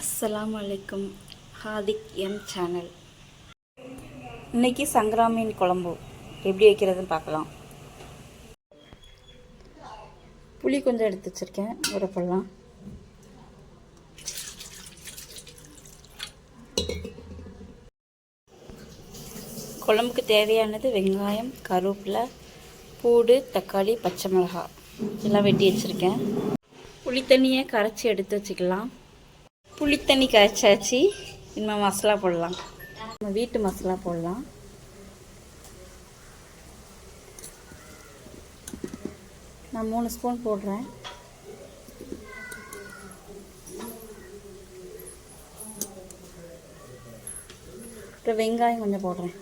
அஸ்லாம் அலைக்கும். Hadiq M channel. இன்னைக்கு சங்கராமீன் குழம்பு. எப்படி வைக்கிறதுன்னு பார்க்கலாம். புளி கொஞ்சம் எடுத்து வச்சுருக்கேன். ஊற குழம்புக்கு தேவையானது வெங்காயம் கருவேப்பிலை பூடு தக்காளி பச்சை மிளகாய். எல்லாம் வெட்டி வச்சுருக்கேன். புளி தண்ணியை கரைச்சி எடுத்து வச்சுக்கலாம். புளித்தண்ணி காய்ச்சாச்சு இனிமேல் மசாலா போடலாம். நம்ம வீட்டு மசாலா போடலாம். நான் மூணு ஸ்பூன் போடுறேன். அப்புறம் வெங்காயம் கொஞ்சம் போடுறேன்.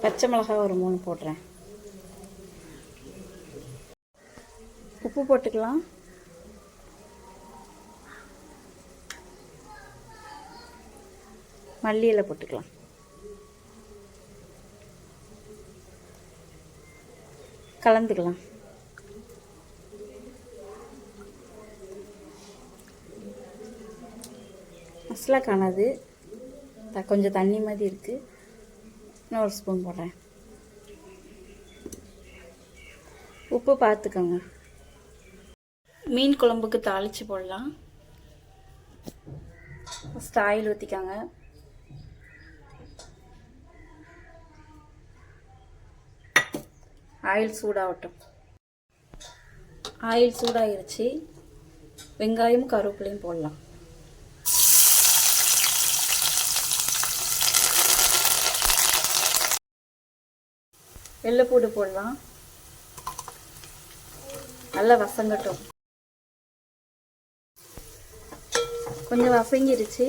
பச்சை மிளகாய் ஒரு மூணு போடுறேன். உப்பு போட்டுக்கலாம். மல்லி இலை போட்டுக்கலாம். கலந்துக்கலாம். மசாலா காணாது. த- கொஞ்சம் தண்ணி மாதிரி இருக்குது இன்னும் ஒரு ஸ்பூன் போடுறேன். உப்பு பார்த்துக்கோங்க மீன் குழம்புக்கு தாளித்து போடலாம். ஃபஸ்ட் ஆயில் ஊற்றிக்காங்க ஆயில் சூடாகட்டும். ஆயில் சூடாகிருச்சு வெங்காயம் கருவேப்பிலையும் போடலாம். வெள்ளைப்பூடு போடலாம். நல்லா வசங்கட்டும். கொஞ்சம் வசங்கிருச்சு.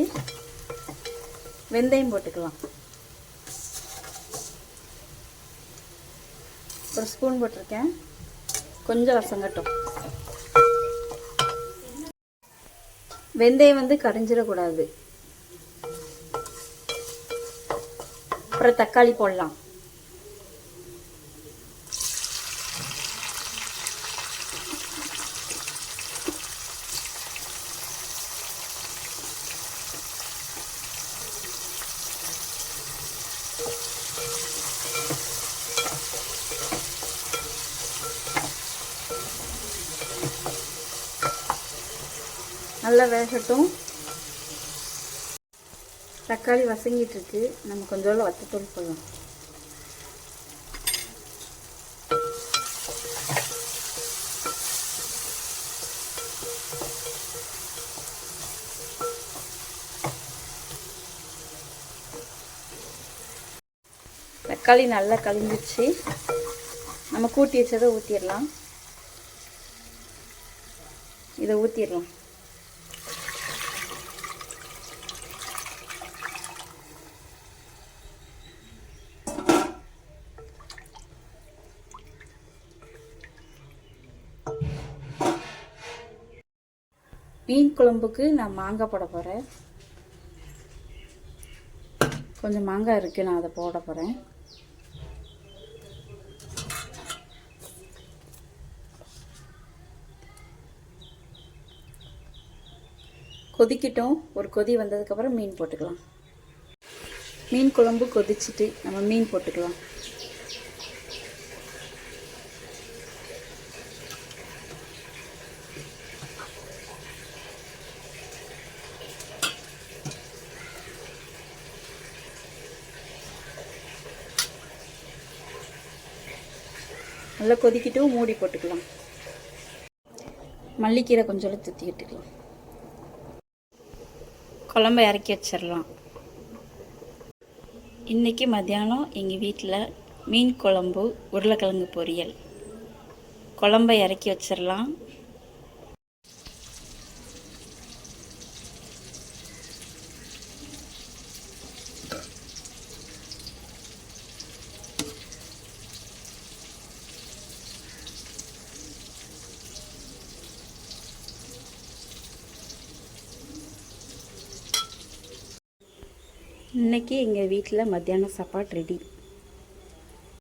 வெந்தயம் போட்டுக்கலாம். ஒரு ஸ்பூன் போட்டிருக்கேன். கொஞ்சம் வசங்கட்டும். வெந்தயம் வந்து கரைஞ்சிடக்கூடாது. அப்புறம் தக்காளி போடலாம். நல்லா வேகட்டும். தக்காளி வசங்கிட்டுருக்கு நம்ம கொஞ்சோண்டு வத்தத்தூள் போடலாம் தக்காளி நல்லா கழிஞ்சிச்சு நம்ம கூட்டி வச்சதை ஊற்றிடலாம் இதை ஊற்றிடலாம் மீன் குழம்புக்கு நான் மாங்காய் போட போகிறேன் கொஞ்சம் மாங்காய் இருக்குது நான் அதை போட போகிறேன் கொதிக்கட்டும். ஒரு கொதி வந்ததுக்கப்புறம் மீன் போட்டுக்கலாம். மீன் குழம்பு கொதிச்சிட்டு நம்ம மீன் போட்டுக்கலாம். நல்லா கொதிக்கிட்டும் மூடி போட்டுக்கலாம். மல்லிக்கீரை கொஞ்சம் விட்டுக்கலாம். குழம்ப இறக்கி வச்சிடலாம். இன்றைக்கி மத்தியானம் எங்கள் வீட்டில் மீன் குழம்பு உருளைக்கிழங்கு பொரியல். குழம்ப இறக்கி வச்சிடலாம். இன்றைக்கி எங்கள் வீட்டில் மத்தியானம் சாப்பாடு ரெடி